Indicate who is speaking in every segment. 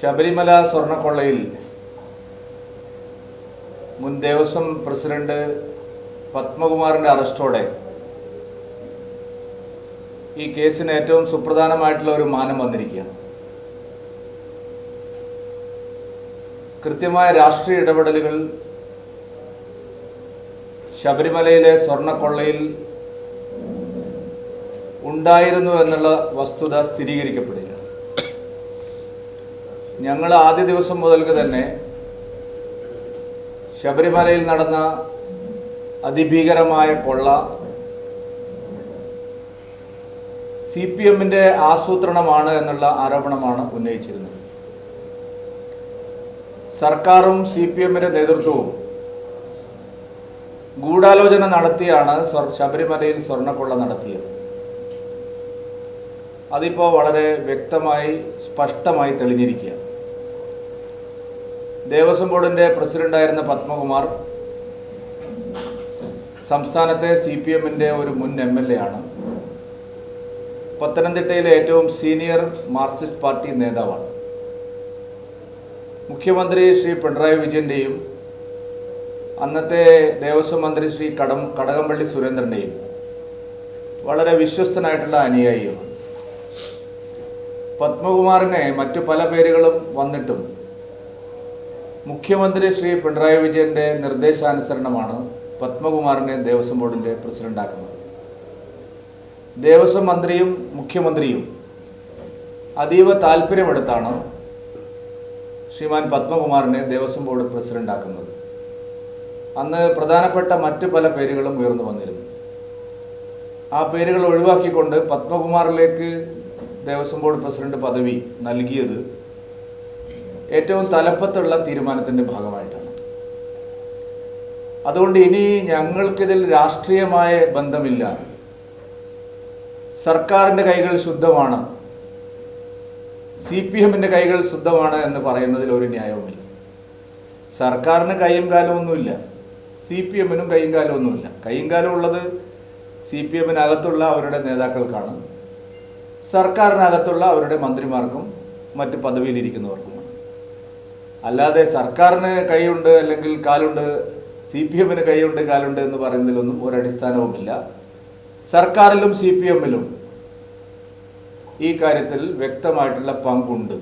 Speaker 1: ശബരിമല സ്വർണക്കൊള്ളയിൽ മുൻ ദേവസ്വം പ്രസിഡന്റ് പത്മകുമാറിന്റെ അറസ്റ്റോടെ ഈ കേസിന് ഏറ്റവും സുപ്രധാനമായിട്ടുള്ള ഒരു മാനം വന്നിരിക്കുകയാണ്. കൃത്യമായ രാഷ്ട്രീയ ഇടപെടലുകൾ ശബരിമലയിലെ സ്വർണക്കൊള്ളയിൽ ഉണ്ടായിരുന്നു എന്നുള്ള വസ്തുത സ്ഥിരീകരിക്കപ്പെടുകയാണ്. ഞങ്ങൾ ആദ്യ ദിവസം മുതൽക്ക് തന്നെ ശബരിമലയിൽ നടന്ന അതിഭീകരമായ കൊള്ള സി പി എമ്മിന്റെ ആസൂത്രണമാണ് എന്നുള്ള ആരോപണമാണ് ഉന്നയിച്ചിരുന്നത്. സർക്കാരും സി പി എമ്മിന്റെ നേതൃത്വവും ഗൂഢാലോചന നടത്തിയാണ് ശബരിമലയിൽ സ്വർണക്കൊള്ള നടത്തിയത്. അതിപ്പോൾ വളരെ വ്യക്തമായി സ്പഷ്ടമായി തെളിഞ്ഞിരിക്കുക ദേവസ്വം ബോർഡിന്റെ പ്രസിഡന്റായിരുന്ന പത്മകുമാർ സംസ്ഥാനത്തെ സി പി എമ്മിന്റെ ഒരു മുൻ എം എൽ എ ആണ്. പത്തനംതിട്ടയിലെ ഏറ്റവും സീനിയർ മാർക്സിസ്റ്റ് പാർട്ടി നേതാവാണ്. മുഖ്യമന്ത്രി ശ്രീ പിണറായി വിജയന്റെയും അന്നത്തെ ദേവസ്വം മന്ത്രി ശ്രീ കടം കടകംപള്ളി സുരേന്ദ്രന്റെയും വളരെ വിശ്വസ്തനായിട്ടുള്ള അനുയായിയാണ്. പത്മകുമാറിനെ മറ്റു പല പേരുകളും വന്നിട്ടും മുഖ്യമന്ത്രി ശ്രീ പിണറായി വിജയന്റെ നിർദ്ദേശാനുസരണമാണ് പത്മകുമാറിനെ ദേവസ്വം ബോർഡിന്റെ പ്രസിഡന്റാക്കുന്നത്. ദേവസ്വം മന്ത്രിയും മുഖ്യമന്ത്രിയും അതീവ താല്പര്യമെടുത്താണ് ശ്രീമാൻ പത്മകുമാറിനെ ദേവസ്വം ബോർഡ് പ്രസിഡന്റാക്കുന്നത്. അന്ന് പ്രധാനപ്പെട്ട മറ്റ് പല പേരുകളും ഉയർന്നു വന്നിരുന്നു. ആ പേരുകൾ ഒഴിവാക്കിക്കൊണ്ട് പത്മകുമാറിലേക്ക് ദേവസ്വം ബോർഡ് പ്രസിഡന്റ് പദവി നൽകിയത് ഏറ്റവും തലപ്പത്തുള്ള തീരുമാനത്തിന്റെ ഭാഗമായിട്ടാണ്. അതുകൊണ്ട് ഇനി ഞങ്ങൾക്കിതിൽ രാഷ്ട്രീയമായ ബന്ധമില്ല. സർക്കാരിന്റെ കൈകൾ ശുദ്ധമാണ്. സി പി എമ്മിന്റെ കൈകൾ ശുദ്ധമാണ് എന്ന് പറയുന്നതിൽ ഒരു ന്യായവുമില്ല. സർക്കാരിന് കൈയും കാലം ഒന്നുമില്ല. സി പി എമ്മിനും കൈയും കാലം ഒന്നുമില്ല. കൈയും കാലമുള്ളത് ഉള്ളത് സി പി എമ്മിനകത്തുള്ള അവരുടെ നേതാക്കൾക്കാണ് സർക്കാരിനകത്തുള്ള അവരുടെ മന്ത്രിമാർക്കും മറ്റ് പദവിയിലിരിക്കുന്നവർക്കുമാണ് അല്ലാതെ സർക്കാരിന് കൈയുണ്ട് അല്ലെങ്കിൽ കാലുണ്ട് സി പി എമ്മിന് കൈയുണ്ട് കാലുണ്ട് എന്ന് പറയുന്നതിലൊന്നും ഒരടിസ്ഥാനവുമില്ല. സർക്കാരിലും സി പി എമ്മിലും ഈ കാര്യത്തിൽ വ്യക്തമായിട്ടുള്ള പങ്കുണ്ട്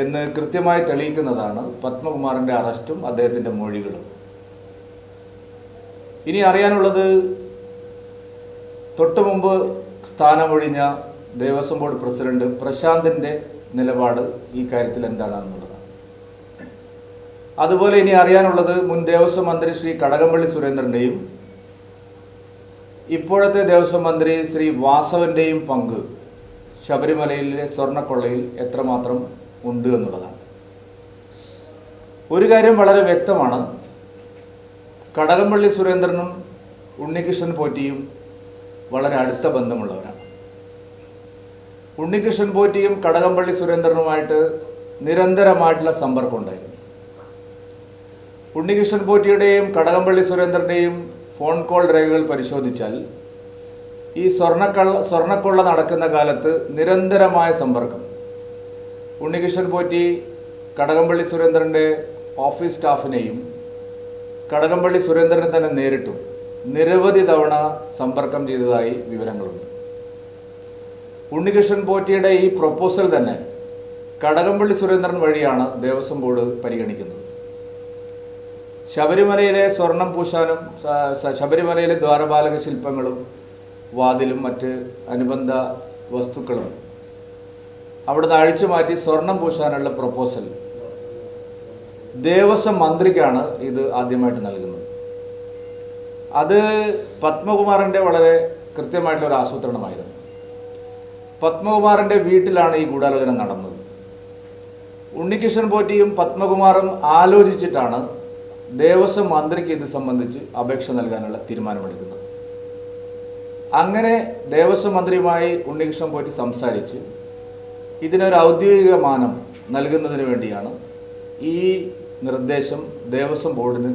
Speaker 1: എന്ന് കൃത്യമായി തെളിയിക്കുന്നതാണ് പത്മകുമാറിന്റെ അറസ്റ്റും അദ്ദേഹത്തിന്റെ മൊഴികളും. ഇനി അറിയാനുള്ളത് തൊട്ടുമുമ്പ് സ്ഥാനമൊഴിഞ്ഞ ദേവസ്വം ബോർഡ് പ്രസിഡന്റ് പ്രശാന്തിന്റെ നിലപാട് ഈ കാര്യത്തിൽ എന്താണെന്നുള്ളതാണ്. അതുപോലെ ഇനി അറിയാനുള്ളത് മുൻ ദേവസ്വം മന്ത്രി ശ്രീ കടകംപള്ളി സുരേന്ദ്രന്റെയും ഇപ്പോഴത്തെ ദേവസ്വം മന്ത്രി ശ്രീ വാസവന്റെയും പങ്ക് ശബരിമലയിലെ സ്വർണക്കൊള്ളയിൽ എത്രമാത്രം ഉണ്ട് എന്നുള്ളതാണ്. ഒരു കാര്യം വളരെ വ്യക്തമാണ്. കടകംപള്ളി സുരേന്ദ്രനും ഉണ്ണികൃഷ്ണൻ പോറ്റിയും വളരെ അടുത്ത ബന്ധമുള്ളവരാണ്. ഉണ്ണികൃഷ്ണൻ പോറ്റിയും കടകംപള്ളി സുരേന്ദ്രനുമായിട്ട് നിരന്തരമായിട്ടുള്ള സമ്പർക്കമുണ്ടായിരുന്നു ഉണ്ണികൃഷ്ണൻ പോറ്റിയുടെയും കടകംപള്ളി സുരേന്ദ്രന്റെയും ഫോൺ കോൾ രേഖകൾ പരിശോധിച്ചാൽ ഈ സ്വർണക്കള്ള സ്വർണക്കൊള്ള നടക്കുന്ന കാലത്ത് നിരന്തരമായ സമ്പർക്കം. ഉണ്ണികൃഷ്ണൻ പോറ്റി കടകംപള്ളി സുരേന്ദ്രന്റെ ഓഫീസ് സ്റ്റാഫിനെയും കടകംപള്ളി സുരേന്ദ്രനെ തന്നെ നേരിട്ടും നിരവധി തവണ സമ്പർക്കം ചെയ്തതായി വിവരങ്ങളുണ്ട്. ഉണ്ണികൃഷ്ണൻ പോറ്റിയുടെ ഈ പ്രൊപ്പോസൽ തന്നെ കടകംപള്ളി സുരേന്ദ്രൻ വഴിയാണ് ദേവസ്വം ബോർഡ് പരിഗണിക്കുന്നത്. ശബരിമലയിലെ സ്വർണം പൂശാനും ശബരിമലയിലെ ദ്വാരപാലക ശില്പങ്ങളും വാതിലും മറ്റ് അനുബന്ധ വസ്തുക്കളും അവിടുന്ന് അഴിച്ചു മാറ്റി സ്വർണം പൂശാനുള്ള പ്രൊപ്പോസൽ ദേവസ്വം മന്ത്രിക്കാണ് ഇത് ആദ്യമായിട്ട് നൽകുന്നത്. അത് പത്മകുമാറിന്റെ വളരെ കൃത്യമായിട്ടുള്ള ഒരു ആസൂത്രണമായിരുന്നു. പത്മകുമാറിന്റെ വീട്ടിലാണ് ഈ ഗൂഢാലോചന നടന്നത്. ഉണ്ണികൃഷ്ണൻ പോറ്റിയും പത്മകുമാറും ആലോചിച്ചിട്ടാണ് ദേവസ്വം മന്ത്രിക്ക് ഇത് സംബന്ധിച്ച് അപേക്ഷ നൽകാനുള്ള തീരുമാനമെടുക്കുന്നത്. അങ്ങനെ ദേവസ്വം മന്ത്രിയുമായി ഉണ്ണികൃഷ്ണൻ പോറ്റി സംസാരിച്ച് ഇതിനൊരു ഔദ്യോഗിക മാനം നൽകുന്നതിന് വേണ്ടിയാണ് ഈ നിർദ്ദേശം ദേവസ്വം ബോർഡിന്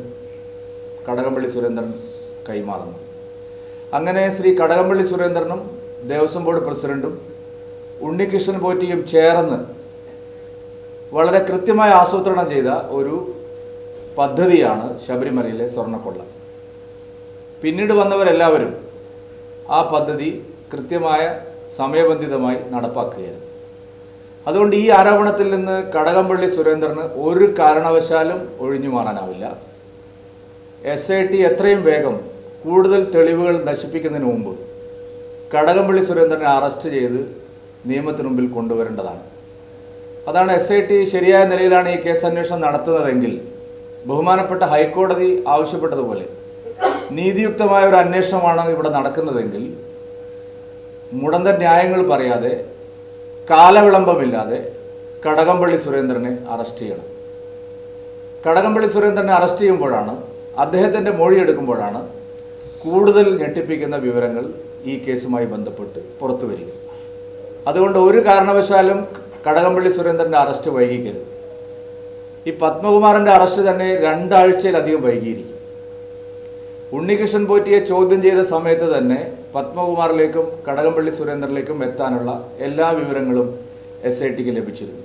Speaker 1: കടകംപള്ളി സുരേന്ദ്രൻ കൈമാറുന്നത്. അങ്ങനെ ശ്രീ കടകംപള്ളി സുരേന്ദ്രനും ദേവസ്വം ബോർഡ് പ്രസിഡന്റും ഉണ്ണികൃഷ്ണൻ പോറ്റിയും ചേർന്ന് വളരെ കൃത്യമായി ആസൂത്രണം ചെയ്ത ഒരു പദ്ധതിയാണ് ശബരിമലയിലെ സ്വർണക്കൊള്ള. പിന്നീട് വന്നവരെല്ലാവരും ആ പദ്ധതി കൃത്യമായ സമയബന്ധിതമായി നടപ്പാക്കുകയായിരുന്നു. അതുകൊണ്ട് ഈ ആരോപണത്തിൽ നിന്ന് കടകംപള്ളി സുരേന്ദ്രന് ഒരു കാരണവശാലും ഒഴിഞ്ഞു മാറാനാവില്ല. എസ് ഐ ടി എത്രയും വേഗം കൂടുതൽ തെളിവുകൾ നശിപ്പിക്കുന്നതിന് മുമ്പ് കടകംപള്ളി സുരേന്ദ്രനെ അറസ്റ്റ് ചെയ്ത് നിയമത്തിന് മുമ്പിൽ കൊണ്ടുവരേണ്ടതാണ്. അതാണ് എസ് ഐ ടി ശരിയായ നിലയിലാണ് ഈ കേസ് അന്വേഷണം നടത്തുന്നതെങ്കിൽ ബഹുമാനപ്പെട്ട ഹൈക്കോടതി ആവശ്യപ്പെട്ടതുപോലെ നീതിയുക്തമായ ഒരു അന്വേഷണമാണ് ഇവിടെ നടക്കുന്നതെങ്കിൽ മുടന്ത ന്യായങ്ങൾ പറയാതെ കാലവിളംബമില്ലാതെ കടകംപള്ളി സുരേന്ദ്രനെ അറസ്റ്റ് ചെയ്യണം. കടകംപള്ളി സുരേന്ദ്രനെ അറസ്റ്റ് ചെയ്യുമ്പോഴാണ് അദ്ദേഹത്തിന്റെ മൊഴിയെടുക്കുമ്പോഴാണ് കൂടുതൽ ഞെട്ടിപ്പിക്കുന്ന വിവരങ്ങൾ ഈ കേസുമായി ബന്ധപ്പെട്ട് പുറത്തു വരിക അതുകൊണ്ട് ഒരു കാരണവശാലും കടകംപള്ളി സുരേന്ദ്രന്റെ അറസ്റ്റ് വൈകിക്കരുത്. ഈ പത്മകുമാറിന്റെ അറസ്റ്റ് തന്നെ രണ്ടാഴ്ചയിലധികം വൈകിയിരിക്കും. ഉണ്ണികൃഷ്ണൻ പോറ്റിയെ ചോദ്യം ചെയ്ത സമയത്ത് തന്നെ പത്മകുമാറിലേക്കും കടകംപള്ളി സുരേന്ദ്രനിലേക്കും എത്താനുള്ള എല്ലാ വിവരങ്ങളും എസ് ഐ ടിക്ക് ലഭിച്ചിരുന്നു.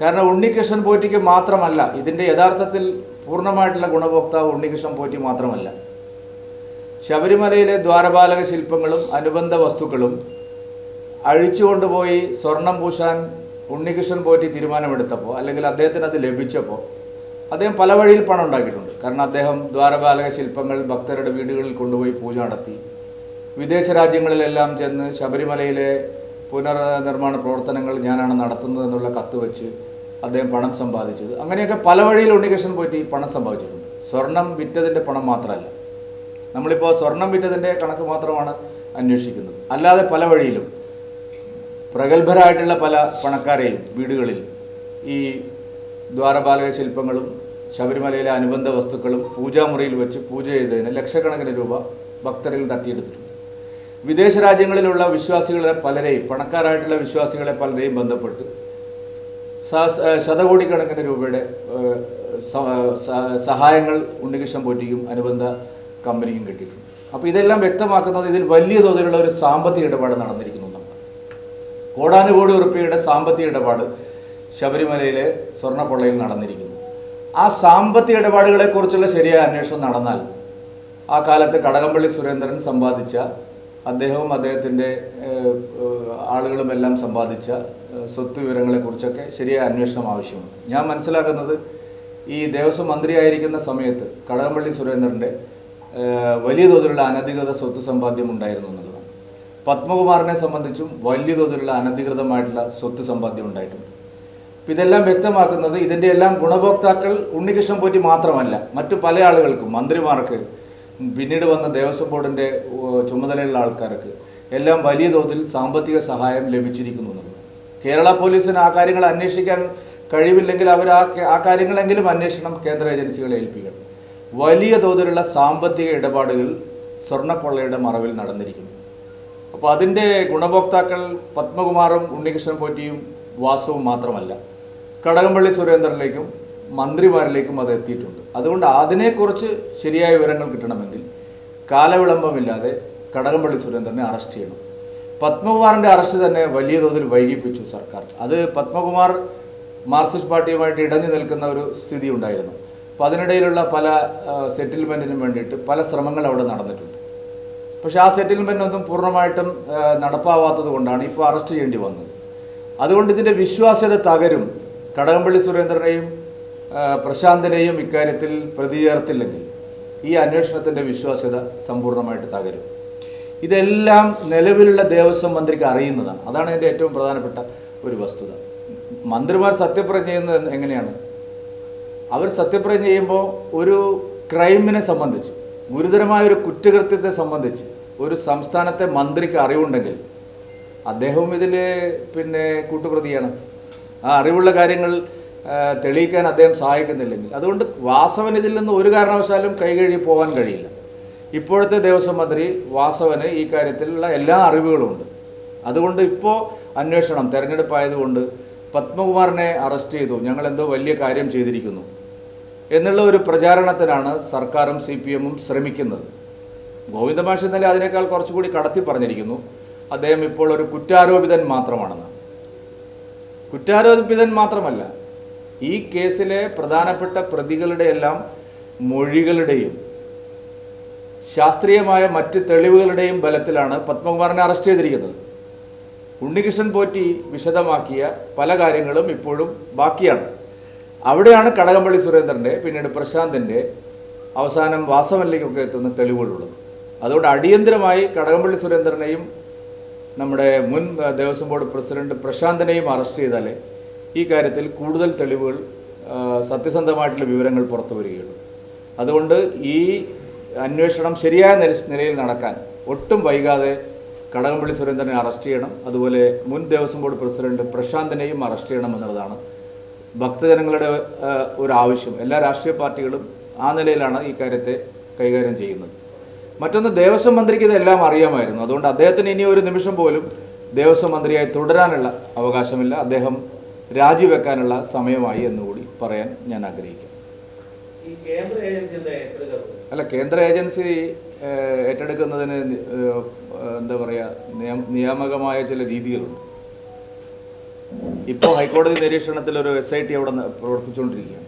Speaker 1: കാരണം ഉണ്ണികൃഷ്ണൻ പോറ്റിക്ക് മാത്രമല്ല ഇതിന്റെ യഥാർത്ഥത്തിൽ പൂർണമായിട്ടുള്ള ഗുണഭോക്താവ് ഉണ്ണികൃഷ്ണൻ പോറ്റി മാത്രമല്ല. ശബരിമലയിലെ ദ്വാരപാലക ശില്പങ്ങളും അനുബന്ധ വസ്തുക്കളും അഴിച്ചുകൊണ്ടുപോയി സ്വർണം പൂശാൻ ഉണ്ണികൃഷ്ണൻ പോറ്റി തീരുമാനമെടുത്തപ്പോൾ അല്ലെങ്കിൽ അദ്ദേഹത്തിന് അത് ലഭിച്ചപ്പോൾ അദ്ദേഹം പല വഴിയിൽ പണം ഉണ്ടാക്കിയിട്ടുണ്ട്. കാരണം അദ്ദേഹം ദ്വാരപാലക ശില്പങ്ങൾ ഭക്തരുടെ വീടുകളിൽ കൊണ്ടുപോയി പൂജ നടത്തി. വിദേശ രാജ്യങ്ങളിലെല്ലാം ചെന്ന് ശബരിമലയിലെ പുനർനിർമ്മാണ പ്രവർത്തനങ്ങൾ ഞാനാണ് നടത്തുന്നത് എന്നുള്ള കത്ത് വെച്ച് അദ്ദേഹം പണം സമ്പാദിച്ചത്. അങ്ങനെയൊക്കെ പല വഴിയിൽ ഉണ്ണികൃഷ്ണൻ പോയിട്ട് പണം സമ്പാദിച്ചിട്ടുണ്ട്. സ്വർണം വിറ്റതിന്റെ പണം മാത്രമല്ല നമ്മളിപ്പോൾ സ്വർണം വിറ്റതിന്റെ കണക്ക് മാത്രമാണ് അന്വേഷിക്കുന്നത്. അല്ലാതെ പല വഴിയിലും പ്രഗത്ഭരായിട്ടുള്ള പല പണക്കാരെയും വീടുകളിൽ ഈ ദ്വാരപാലക ശില്പങ്ങളും ശബരിമലയിലെ അനുബന്ധ വസ്തുക്കളും പൂജാമുറിയിൽ വെച്ച് പൂജ ചെയ്തതിന് ലക്ഷക്കണക്കിന് രൂപ ഭക്തരിൽ തട്ടിയെടുത്തിട്ടുണ്ട്. വിദേശ രാജ്യങ്ങളിലുള്ള വിശ്വാസികളെ പലരെയും പണക്കാരായിട്ടുള്ള വിശ്വാസികളെ പലരെയും ബന്ധപ്പെട്ട് ശതകോടിക്കണക്കിന് രൂപയുടെ സഹായങ്ങൾ ഉണ്ണികൃഷ്ണൻ പോറ്റിക്കും അനുബന്ധ കമ്പനിക്കും കിട്ടിയിട്ടുണ്ട്. അപ്പോൾ ഇതെല്ലാം വ്യക്തമാക്കുന്നത് ഇതിൽ വലിയ തോതിലുള്ള ഒരു സാമ്പത്തിക ഇടപാട് നടന്നിരിക്കുന്നു. കോടാനുകോടി ഉറുപ്പിയുടെ സാമ്പത്തിക ഇടപാട് ശബരിമലയിലെ സ്വർണപ്പൊള്ളയിൽ നടന്നിരിക്കുന്നു. ആ സാമ്പത്തിക ഇടപാടുകളെക്കുറിച്ചുള്ള ശരിയായ അന്വേഷണം നടന്നാൽ ആ കാലത്ത് കടകംപള്ളി സുരേന്ദ്രൻ സമ്പാദിച്ച അദ്ദേഹവും അദ്ദേഹത്തിന്റെ ആളുകളും എല്ലാം സമ്പാദിച്ച സ്വത്ത് വിവരങ്ങളെക്കുറിച്ചൊക്കെ ശരിയായ അന്വേഷണം ആവശ്യമാണ്. ഞാൻ മനസ്സിലാക്കുന്നത് ഈ ദേവസ്വം മന്ത്രിയായിരിക്കുന്ന സമയത്ത് കടകംപള്ളി സുരേന്ദ്രന്റെ വലിയ തോതിലുള്ള അനധികൃത സ്വത്ത് സമ്പാദ്യം ഉണ്ടായിരുന്നു പത്മകുമാറിനെ സംബന്ധിച്ചും വലിയ തോതിലുള്ള അനധികൃതമായിട്ടുള്ള സ്വത്ത് സമ്പാദ്യം ഉണ്ടായിട്ടുണ്ട്. അപ്പം ഇതെല്ലാം വ്യക്തമാക്കുന്നത് ഇതിന്റെ എല്ലാം ഗുണഭോക്താക്കൾ ഉണ്ണികൃഷ്ണൻ പോറ്റി മാത്രമല്ല മറ്റു പല ആളുകൾക്കും മന്ത്രിമാർക്ക് പിന്നീട് വന്ന ദേവസ്വം ബോർഡിന്റെ ചുമതലയുള്ള ആൾക്കാർക്ക് എല്ലാം വലിയ തോതിൽ സാമ്പത്തിക സഹായം ലഭിച്ചിരിക്കുന്നു കേരള പോലീസിന് ആ കാര്യങ്ങൾ അന്വേഷിക്കാൻ കഴിവില്ലെങ്കിൽ അവർ ആ ആ കാര്യങ്ങളെങ്കിലും അന്വേഷണം കേന്ദ്ര ഏജൻസികളെ ഏൽപ്പിക്കണം. വലിയ തോതിലുള്ള സാമ്പത്തിക ഇടപാടുകൾ സ്വർണക്കൊള്ളയുടെ മറവിൽ നടന്നിരിക്കുന്നു. അപ്പോൾ അതിന്റെ ഗുണഭോക്താക്കൾ പത്മകുമാറും ഉണ്ണികൃഷ്ണൻ പോറ്റിയും വാസവും മാത്രമല്ല. കടകംപള്ളി സുരേന്ദ്രനിലേക്കും മന്ത്രിമാരിലേക്കും അത് എത്തിയിട്ടുണ്ട്. അതുകൊണ്ട് അതിനെക്കുറിച്ച് ശരിയായ വിവരങ്ങൾ കിട്ടണമെങ്കിൽ കാലവിളംബമില്ലാതെ കടകംപള്ളി സുരേന്ദ്രനെ അറസ്റ്റ് ചെയ്യണം. പത്മകുമാറിന്റെ അറസ്റ്റ് തന്നെ വലിയ തോതിൽ വൈകിപ്പിച്ചു സർക്കാർ. അത് പത്മകുമാർ മാർക്സിസ്റ്റ് പാർട്ടിയുമായിട്ട് ഇടഞ്ഞു നിൽക്കുന്ന ഒരു സ്ഥിതി ഉണ്ടായിരുന്നു അപ്പോൾ അതിനിടയിലുള്ള പല സെറ്റിൽമെന്റിനും വേണ്ടിയിട്ട് പല ശ്രമങ്ങൾ അവിടെ നടന്നിട്ടുണ്ട്. പക്ഷേ ആ സെറ്റിൽമെന്റ് ഒന്നും പൂർണമായിട്ടും നടപ്പാവാത്തത് കൊണ്ടാണ് ഇപ്പോൾ അറസ്റ്റ് ചെയ്യേണ്ടി വന്നത്. അതുകൊണ്ട് ഇതിന്റെ വിശ്വാസ്യത തകരും. കടകംപള്ളി സുരേന്ദ്രനെയും പ്രശാന്തിനെയും ഇക്കാര്യത്തിൽ പ്രതിചേർത്തില്ലെങ്കിൽ ഈ അന്വേഷണത്തിന്റെ വിശ്വാസ്യത സമ്പൂർണമായിട്ട് തകരും. ഇതെല്ലാം നിലവിലുള്ള ദേവസ്വം മന്ത്രിക്ക് അറിയുന്നതാണ്. അതാണ് എന്റെ ഏറ്റവും പ്രധാനപ്പെട്ട ഒരു വസ്തുത. മന്ത്രിമാർ സത്യപ്രതിജ്ഞ ചെയ്യുന്നത് എങ്ങനെയാണ്? അവർ സത്യപ്രതിജ്ഞ ചെയ്യുമ്പോൾ ഒരു ക്രൈമിനെ സംബന്ധിച്ച് ഗുരുതരമായ ഒരു കുറ്റകൃത്യത്തെ സംബന്ധിച്ച് ഒരു സംസ്ഥാനത്തെ മന്ത്രിക്ക് അറിവുണ്ടെങ്കിൽ അദ്ദേഹവും ഇതിൽ പിന്നെ കൂട്ടുപ്രതിയാണ്. ആ അറിവുള്ള കാര്യങ്ങൾ തെളിയിക്കാൻ അദ്ദേഹം സഹായിക്കുന്നില്ലെങ്കിൽ. അതുകൊണ്ട് വാസവൻ ഇതിൽ നിന്ന് ഒരു കാരണവശാലും കൈകഴുകി പോകാൻ കഴിയില്ല. ഇപ്പോഴത്തെ ദേവസ്വം മന്ത്രി വാസവന് ഈ കാര്യത്തിലുള്ള എല്ലാ അറിവുകളുമുണ്ട്. അതുകൊണ്ട് ഇപ്പോൾ അന്വേഷണം തെരഞ്ഞെടുപ്പായതുകൊണ്ട് പത്മകുമാറിനെ അറസ്റ്റ് ചെയ്തു. ഞങ്ങൾ എന്തോ വലിയ കാര്യം ചെയ്തിരിക്കുന്നു. എന്നുള്ള ഒരു പ്രചാരണത്തിനാണ് സർക്കാരും സി പി എമ്മും ശ്രമിക്കുന്നത് ഗോവിന്ദമാഷ് ഇന്നലെ അതിനേക്കാൾ കുറച്ചുകൂടി കടത്തി പറഞ്ഞിരിക്കുന്നു. അദ്ദേഹം ഇപ്പോൾ ഒരു കുറ്റാരോപിതൻ മാത്രമാണെന്ന്. കുറ്റാരോപിതൻ മാത്രമല്ല ഈ കേസിലെ പ്രധാനപ്പെട്ട പ്രതികളുടെ എല്ലാം മൊഴികളുടെയും ശാസ്ത്രീയമായ മറ്റ് തെളിവുകളുടെയും ബലത്തിലാണ് പത്മകുമാറിനെ അറസ്റ്റ് ചെയ്തിരിക്കുന്നത്. ഉണ്ണികൃഷ്ണൻ പോറ്റി വിശദമാക്കിയ പല കാര്യങ്ങളും ഇപ്പോഴും ബാക്കിയാണ്. അവിടെയാണ് കടകംപള്ളി സുരേന്ദ്രന്റെ പിന്നീട് പ്രശാന്തിന്റെ അവസാനം വാസവനിലേക്കൊക്കെ എത്തുന്ന തെളിവുകളുള്ളത്. അതുകൊണ്ട് അടിയന്തരമായി കടകംപള്ളി സുരേന്ദ്രനെയും നമ്മുടെ മുൻ ദേവസ്വം ബോർഡ് പ്രസിഡന്റ് പ്രശാന്തിനെയും അറസ്റ്റ് ചെയ്താലേ ഈ കാര്യത്തിൽ കൂടുതൽ തെളിവുകൾ സത്യസന്ധമായിട്ടുള്ള വിവരങ്ങൾ പുറത്തു വരികയുള്ളൂ. അതുകൊണ്ട് ഈ അന്വേഷണം ശരിയായ നില- നിലയിൽ നടക്കാൻ ഒട്ടും വൈകാതെ കടകംപള്ളി സുരേന്ദ്രനെ അറസ്റ്റ് ചെയ്യണം. അതുപോലെ മുൻ ദേവസ്വം ബോർഡ് പ്രസിഡന്റ് പ്രശാന്തിനെയും അറസ്റ്റ് ചെയ്യണം എന്നുള്ളതാണ് ഭക്തജനങ്ങളുടെ ഒരു ആവശ്യം എല്ലാ രാഷ്ട്രീയ പാർട്ടികളും ആ നിലയിലാണ് ഈ കാര്യത്തെ കൈകാര്യം ചെയ്യുന്നത്. മറ്റൊന്ന് ദേവസ്വം മന്ത്രിക്ക് ഇതെല്ലാം അറിയാമായിരുന്നു. അതുകൊണ്ട് അദ്ദേഹത്തിന് ഇനി ഒരു നിമിഷം പോലും ദേവസ്വം മന്ത്രിയായി തുടരാനുള്ള അവകാശമില്ല. അദ്ദേഹം രാജിവെക്കാനുള്ള സമയമായി എന്നുകൂടി പറയാൻ ഞാൻ
Speaker 2: എന്താ
Speaker 1: അല്ല കേന്ദ്ര ഏജൻസി ഏറ്റെടുക്കുന്നതിന് എന്താ പറയുക നിയമ നിയാമകമായ ചില രീതികളുണ്ട്. ഇപ്പോൾ ഹൈക്കോടതി നിരീക്ഷണത്തിൽ ഒരു എസ് ഐ ടി അവിടെ പ്രവർത്തിച്ചുകൊണ്ടിരിക്കുകയാണ്.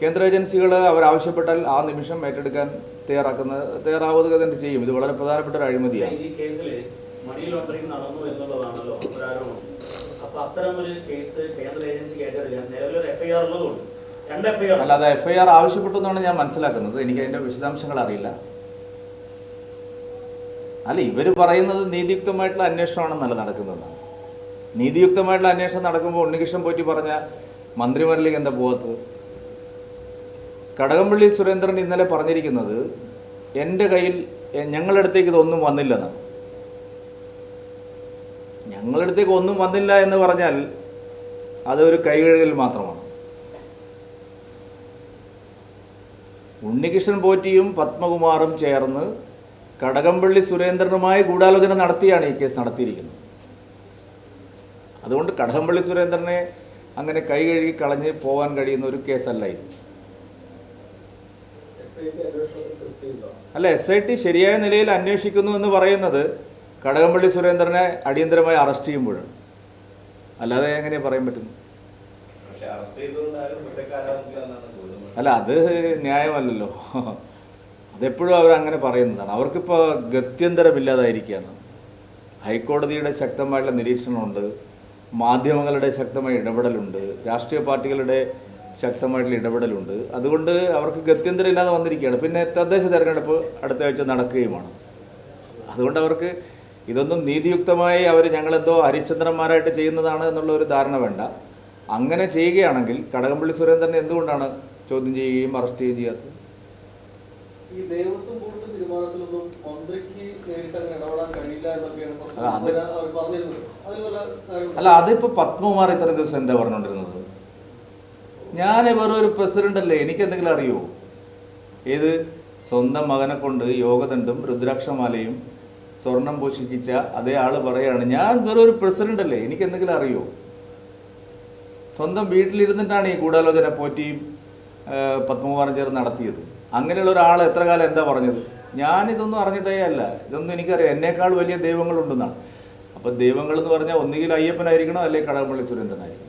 Speaker 1: കേന്ദ്ര ഏജൻസികൾ അവരാവശ്യപ്പെട്ടാൽ ആ നിമിഷം ഏറ്റെടുക്കാൻ തയ്യാറാക്കുന്ന തയ്യാറാവുക തന്നെ ചെയ്യും. ഇത് വളരെ പ്രധാനപ്പെട്ട ഒരു അഴിമതിയാണ്. അല്ലാതെ എഫ് ഐ ആർ ആവശ്യപ്പെട്ടു എന്നാണ് ഞാൻ മനസ്സിലാക്കുന്നത്. എനിക്ക് അതിന്റെ വിശദാംശങ്ങൾ അറിയില്ല. അല്ല ഇവർ പറയുന്നത് നീതിയുക്തമായിട്ടുള്ള അന്വേഷണമാണെന്നല്ല നടക്കുന്നതാണ് നീതിയുക്തമായിട്ടുള്ള അന്വേഷണം നടക്കുമ്പോൾ ഉണ്ണികൃഷ്ണൻ പോറ്റി പറഞ്ഞ മന്ത്രിമാരിലേക്ക് എന്താ പോകാത്തത് കടകംപള്ളി സുരേന്ദ്രൻ ഇന്നലെ പറഞ്ഞിരിക്കുന്നത് എന്റെ കയ്യിൽ ഞങ്ങളുടെ അടുത്തേക്ക് ഇതൊന്നും വന്നില്ലെന്ന്. ഞങ്ങളുടെ അടുത്തേക്ക് ഒന്നും വന്നില്ല എന്ന് പറഞ്ഞാൽ അതൊരു കൈകഴുകൽ മാത്രമാണ്. ഉണ്ണികൃഷ്ണൻ പോറ്റിയും പത്മകുമാറും ചേർന്ന് കടകംപള്ളി സുരേന്ദ്രനുമായി ഗൂഢാലോചന നടത്തിയാണ് ഈ കേസ് നടത്തിയിരിക്കുന്നത്. അതുകൊണ്ട് കടകംപള്ളി സുരേന്ദ്രനെ അങ്ങനെ കൈ കഴുകി കളഞ്ഞ് പോകാൻ കഴിയുന്ന ഒരു കേസല്ല ഇത്. അല്ല എസ് ഐ ടി ശരിയായ നിലയിൽ അന്വേഷിക്കുന്നു എന്ന് പറയുന്നത് കടകംപള്ളി സുരേന്ദ്രനെ അടിയന്തരമായി അറസ്റ്റ് ചെയ്യുമ്പോഴാണ്. അല്ലാതെ എങ്ങനെയാ പറയാൻ പറ്റുന്നു അല്ല അത് ന്യായമല്ലല്ലോ. അതെപ്പോഴും അവരങ്ങനെ പറയുന്നതാണ്. അവർക്കിപ്പോൾ ഗത്യന്തരമില്ലാതായിരിക്കുകയാണ്. ഹൈക്കോടതിയുടെ ശക്തമായിട്ടുള്ള നിരീക്ഷണമുണ്ട്. മാധ്യമങ്ങളുടെ ശക്തമായ ഇടപെടലുണ്ട് രാഷ്ട്രീയ പാർട്ടികളുടെ ശക്തമായിട്ടുള്ള ഇടപെടലുണ്ട്. അതുകൊണ്ട് അവർക്ക് ഗത്യന്തരമില്ലാതെ വന്നിരിക്കുകയാണ്. പിന്നെ തദ്ദേശ തെരഞ്ഞെടുപ്പ് അടുത്ത ആഴ്ച നടക്കുകയുമാണ്. അതുകൊണ്ട് അവർക്ക് ഇതൊന്നും നീതിയുക്തമായി അവർ ഞങ്ങളെന്തോ ഹരിശ്ചന്ദ്രന്മാരായിട്ട് ചെയ്യുന്നതാണ് എന്നുള്ള ഒരു ധാരണ വേണ്ട. അങ്ങനെ ചെയ്യുകയാണെങ്കിൽ കടകംപള്ളി സുരേന്ദ്രനെ എന്തുകൊണ്ടാണ് ചോദ്യം ചെയ്യുകയും അറസ്റ്റ് ചെയ്യുകയും ചെയ്യാത്തത്?
Speaker 3: ഈ ദേവസ്വം ബോർഡ് തീരുമാനത്തിലൊന്നും മന്ത്രിക്ക് നേരിട്ട് അങ്ങനെ ഇടപെടാൻ കഴിയില്ല എന്നൊക്കെയാണ് പറഞ്ഞിരുന്നത്?
Speaker 1: അല്ല അതിപ്പോ പത്മകുമാർ ഇത്രയും ദിവസം എന്താ പറഞ്ഞുകൊണ്ടിരുന്നത് ഞാൻ വെറും ഒരു പ്രസിഡന്റ് അല്ലേ? എനിക്ക് എന്തെങ്കിലും അറിയോ? ഏത്? സ്വന്തം മകനെ കൊണ്ട് യോഗദണ്ഡും രുദ്രാക്ഷമാലയും സ്വർണം പോഷിപ്പിച്ച അതേ ആൾ പറയാണ്. ഞാൻ വെറും ഒരു പ്രസിഡന്റ് അല്ലേ? എനിക്ക് എന്തെങ്കിലും അറിയോ? സ്വന്തം വീട്ടിലിരുന്നിട്ടാണ് ഈ ഗൂഢാലോചന പോറ്റിയും പത്മകുമാറും ചേർന്ന് നടത്തിയത്. അങ്ങനെയുള്ള ഒരാൾ എത്ര കാലം എന്താ പറഞ്ഞത്? ഞാനിതൊന്നും അറിഞ്ഞിട്ടേ അല്ല. ഇതൊന്നും എനിക്കറിയാം. എന്നേക്കാൾ വലിയ ദൈവങ്ങളുണ്ടെന്നാണ്. അപ്പം ദൈവങ്ങൾ എന്ന് പറഞ്ഞാൽ ഒന്നുകിൽ അയ്യപ്പനായിരിക്കണം അല്ലെങ്കിൽ കടകംപള്ളി സുരേന്ദ്രനായിരിക്കണം.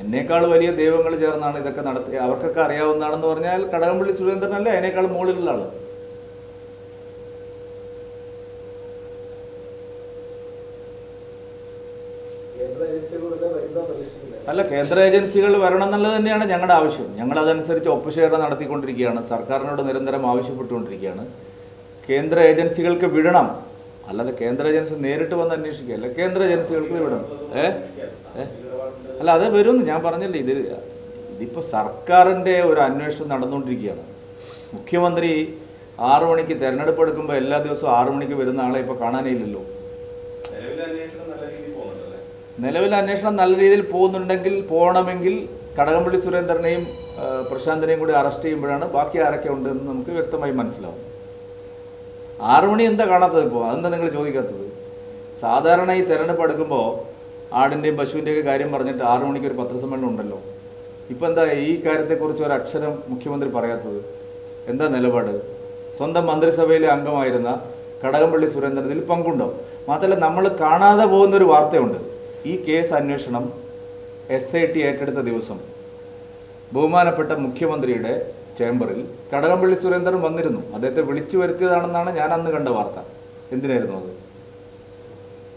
Speaker 1: എന്നേക്കാൾ വലിയ ദൈവങ്ങൾ ചേർന്നാണ് ഇതൊക്കെ നടത്തി അവർക്കൊക്കെ അറിയാവുന്നതാണെന്ന് പറഞ്ഞാൽ കടകംപള്ളി സുരേന്ദ്രനല്ല? അതിനേക്കാൾ മുകളിലുള്ള
Speaker 3: ആൾ.
Speaker 1: അല്ല കേന്ദ്ര ഏജൻസികൾ വരണം എന്നുള്ളത് തന്നെയാണ് ഞങ്ങളുടെ ആവശ്യം. ഞങ്ങൾ അതനുസരിച്ച് ഒപ്പുശേഖരണം നടത്തിക്കൊണ്ടിരിക്കുകയാണ്. സർക്കാരിനോട് നിരന്തരം ആവശ്യപ്പെട്ടുകൊണ്ടിരിക്കുകയാണ്. കേന്ദ്ര ഏജൻസികൾക്ക് വിടണം. അല്ലാതെ കേന്ദ്ര ഏജൻസി നേരിട്ട് വന്ന് അന്വേഷിക്കുകയല്ല കേന്ദ്ര ഏജൻസികൾക്ക് വിടണം. ഏ? അല്ല അത് വരുമെന്ന് ഞാൻ പറഞ്ഞല്ലേ. ഇത് ഇതിപ്പോൾ സർക്കാരിന്റെ ഒരു അന്വേഷണം നടന്നുകൊണ്ടിരിക്കുകയാണ്. മുഖ്യമന്ത്രി ആറു മണിക്ക് തിരഞ്ഞെടുപ്പ് എടുക്കുമ്പോൾ എല്ലാ ദിവസവും ആറു മണിക്ക് വരുന്ന ആളെ ഇപ്പോൾ കാണാനേ ഇല്ലല്ലോ.
Speaker 4: നിലവിലെ അന്വേഷണം നല്ല രീതിയിൽ പോകുന്നുണ്ടല്ലേ?
Speaker 1: നിലവിൽ അന്വേഷണം നല്ല രീതിയിൽ പോകുന്നുണ്ടെങ്കിൽ പോകണമെങ്കിൽ കടകംപള്ളി സുരേന്ദ്രനെയും പ്രശാന്തിനെയും കൂടി അറസ്റ്റ് ചെയ്യുമ്പോഴാണ് ബാക്കി ആരൊക്കെ ഉണ്ടെന്ന് നമുക്ക് വ്യക്തമായി മനസ്സിലാവും. ആറു മണി എന്താ കാണാത്തത് ഇപ്പോൾ അതെന്താ നിങ്ങൾ ചോദിക്കാത്തത്? സാധാരണ ഈ തെരഞ്ഞെടുപ്പ് എടുക്കുമ്പോൾ ആടിന്റെയും പശുവിന്റെയൊക്കെ കാര്യം പറഞ്ഞിട്ട് ആറു മണിക്ക് ഒരു പത്രസമ്മേളനം ഉണ്ടല്ലോ. ഇപ്പം എന്താ ഈ കാര്യത്തെക്കുറിച്ച് ഒരു അക്ഷരം മുഖ്യമന്ത്രി പറയാത്തത്? എന്താ നിലപാട്? സ്വന്തം മന്ത്രിസഭയിലെ അംഗമായിരുന്ന കടകംപള്ളി സുരേന്ദ്രൻ ഇതിൽ പങ്കുണ്ടോ? മാത്രമല്ല നമ്മൾ കാണാതെ പോകുന്ന ഒരു വാർത്തയുണ്ട്. ഈ കേസ് അന്വേഷണം എസ് ഐ ടി ഏറ്റെടുത്ത ദിവസം ബഹുമാനപ്പെട്ട മുഖ്യമന്ത്രിയുടെ ചേംബറിൽ കടകംപള്ളി സുരേന്ദ്രൻ വന്നിരുന്നു. അദ്ദേഹത്തെ വിളിച്ചു വരുത്തിയതാണെന്നാണ് ഞാൻ അന്ന് കണ്ട വാർത്ത. എന്തിനായിരുന്നു അത്?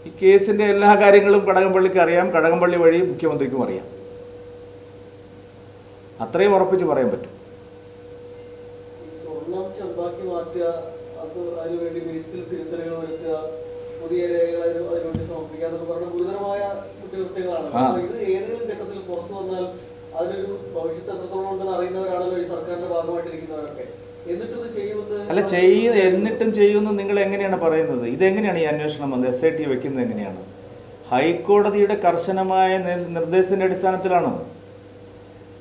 Speaker 1: ഈ കേസിന്റെ എല്ലാ കാര്യങ്ങളും കടകംപള്ളിക്ക് അറിയാം. കടകംപള്ളി വഴി മുഖ്യമന്ത്രിക്കും അറിയാം. അത്രയും ഉറപ്പിച്ച് പറയാൻ പറ്റും. ആ.
Speaker 3: അതിനൊരു ഭവിഷ്യത്ത് എത്രത്തോളം ഉണ്ടെന്ന് അറിയുന്നവരാണല്ലോ ഈ സർക്കാരിന്റെ ഭാഗമായിട്ടിരിക്കുന്നവരൊക്കെ.
Speaker 1: അല്ല ചെയ്യ എന്നിട്ടും ചെയ്യുമെന്ന് നിങ്ങൾ എങ്ങനെയാണ് പറയുന്നത്? ഇതെങ്ങനെയാണ് ഈ അന്വേഷണം വന്നത്? എസ് ഐ ടി വെക്കുന്നത് എങ്ങനെയാണ്? ഹൈക്കോടതിയുടെ കർശനമായ നിർദ്ദേശത്തിന്റെ അടിസ്ഥാനത്തിലാണ്?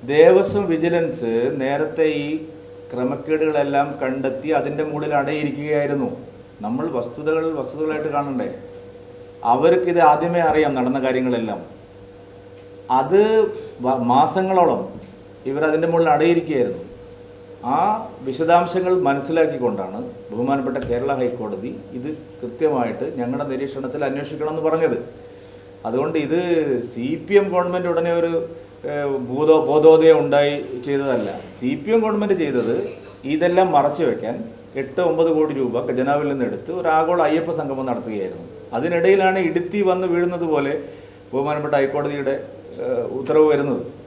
Speaker 1: ദേവസ്വം വിജിലൻസ് നേരത്തെ ഈ ക്രമക്കേടുകളെല്ലാം കണ്ടെത്തി അതിന്റെ മുകളിൽ അടയിരിക്കുകയായിരുന്നു. നമ്മൾ വസ്തുതകൾ വസ്തുതകളായിട്ട് കാണണ്ടേ? അവർക്കിത് ആദ്യമേ അറിയാം നടന്ന കാര്യങ്ങളെല്ലാം. അത് മാസങ്ങളോളം ഇവരതിന്റെ മുകളിൽ അടയിരിക്കുകയായിരുന്നു. ആ വിശദാംശങ്ങൾ മനസ്സിലാക്കിക്കൊണ്ടാണ് ബഹുമാനപ്പെട്ട കേരള ഹൈക്കോടതി ഇത് കൃത്യമായിട്ട് ഞങ്ങളുടെ നിരീക്ഷണത്തിൽ അന്വേഷിക്കണം എന്ന് പറഞ്ഞത്. അതുകൊണ്ട് ഇത് സി പി എം ഗവൺമെന്റ് ഉടനെ ഒരു ബോധോ ബോധോദയം ഉണ്ടായി ചെയ്തതല്ല. സി പി എം ഗവൺമെന്റ് ചെയ്തത് ഇതെല്ലാം മറച്ചു വെക്കാൻ എട്ട് ഒമ്പത് കോടി രൂപ ഖജനാവിൽ നിന്ന് എടുത്ത് ഒരു ആഗോള അയ്യപ്പ സംഗമം നടത്തുകയായിരുന്നു. അതിനിടയിലാണ് ഇടുത്തി വന്ന് വീഴുന്നത് പോലെ ബഹുമാനപ്പെട്ട ഹൈക്കോടതിയുടെ ഉത്തരവ് വരുന്നത്.